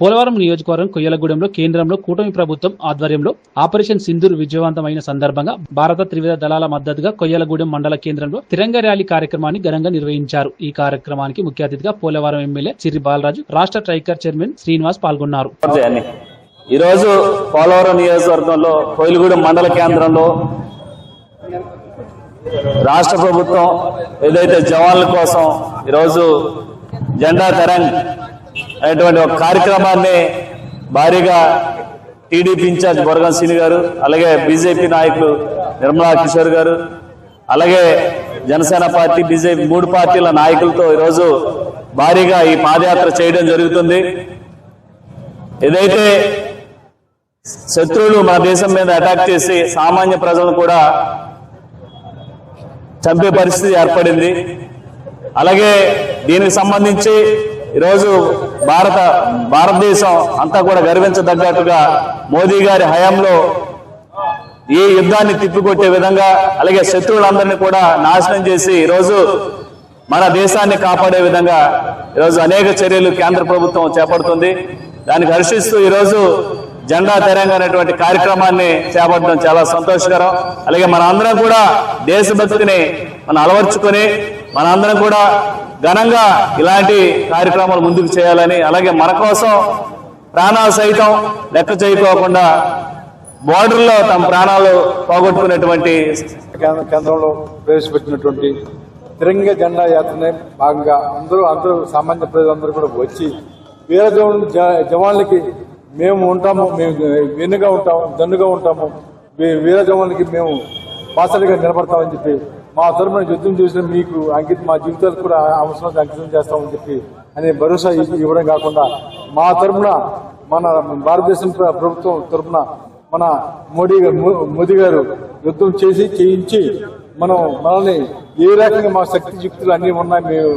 పోలవరం నియోజకవర్గం కొయ్యలగూడెంలో కేంద్రంలో కూటమి ప్రభుత్వం ఆధ్వర్యంలో ఆపరేషన్ సింధూర్ విజయవంతమైన సందర్భంగా భారత త్రివిధ దళాల మద్దతుగా కొయ్యలగూడెం మండల కేంద్రంలో తిరంగ ర్యాలీ కార్యక్రమాన్ని ఘనంగా నిర్వహించారు. ఈ కార్యక్రమానికి ముఖ్య అతిథిగా పోలవరం ఎమ్మెల్యే సిరి బాలరాజు రాష్ట్ర ట్రైకర్ చైర్మన్ శ్రీనివాస్ పాల్గొన్నారు. ఈరోజు పోలవరం నియోజకవర్గంలో కోయిలగూడెం మండల కేంద్రంలో రాష్ట్ర ప్రభుత్వం ఏదైతే జవాన్ల కోసం ఈరోజు జెండా తరంగ్ అనేటువంటి ఒక కార్యక్రమాన్ని భారీగా టీడీపీ ఇన్ఛార్జ్ బొరగం సీని గారు అలాగే బీజేపీ నాయకులు నిర్మలా కిషోర్ గారు అలాగే జనసేన పార్టీ బీజేపీ మూడు పార్టీల నాయకులతో ఈరోజు భారీగా ఈ పాదయాత్ర చేయడం జరుగుతుంది. ఏదైతే శత్రువులు మన దేశం మీద అటాక్ చేసి సామాన్య ప్రజలను కూడా చంపే పరిస్థితి ఏర్పడింది. అలాగే దీనికి సంబంధించి ఈరోజు భారత భారతదేశం అంతా కూడా గర్వించదగ్గట్టుగా మోదీ గారి హయాంలో ఈ యుద్ధాన్ని తిప్పికొట్టే విధంగా అలాగే శత్రువులందరినీ కూడా నాశనం చేసి ఈరోజు మన దేశాన్ని కాపాడే విధంగా ఈరోజు అనేక చర్యలు కేంద్ర ప్రభుత్వం చేపడుతుంది. దానికి హర్షిస్తూ ఈరోజు జెండా తెరంగ అనేటువంటి కార్యక్రమాన్ని చేపట్టడం చాలా సంతోషకరం. అలాగే మన అందరం కూడా దేశభక్తిని మనం అలవర్చుకొని మన అందరం కూడా ఘనంగా ఇలాంటి కార్యక్రమాలు ముందుకు చేయాలని అలాగే మన కోసం ప్రాణాలు సైతం లెక్క చేయకోకుండా బోర్డర్లో తమ ప్రాణాలు పోగొట్టుకున్నటువంటి కేంద్ర- కేంద్రంలో ప్రవేశపెట్టినటువంటి తిరంగ జెండా యాత్రనే భాగంగా అందరూ అందరూ సామాన్య ప్రజలందరూ కూడా వచ్చి వీర జ- జవాన్లకి మేము ఉంటాము మేము వెన్నుగా ఉంటాము దన్నుగా ఉంటాము. వీరజవానికి మేము బాసలుగా నిలబడతామని చెప్పి మా తరపున యుద్ధం చేసిన మీకు అంకితం మా జీవితాలకు కూడా అవసరం అంకితం చేస్తామని చెప్పి అనే భరోసా ఇవ్వడం కాకుండా మా తరపున మన భారతదేశం ప్రభుత్వం తరపున మన మోడీ మోదీ గారు యుద్ధం చేసి చేయించి మనం మనల్ని ఏ రకంగా మా శక్తి యుక్తులు అన్ని ఉన్నాయి మేము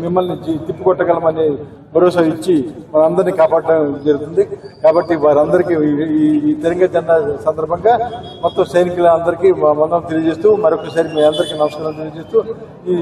మిమ్మల్ని తిప్పికొట్టగలమని భరోసా ఇచ్చి మనందరినీ కాపాడడం జరుగుతుంది. కాబట్టి వారందరికీ ఈ- ఈ తిరంగ జెండా సందర్భంగా మొత్తం సైనికులందరికీ అందరికీ వందనం తెలియజేస్తూ మరొకసారి మీ అందరికీ నమస్కారం తెలియజేస్తూ ఈ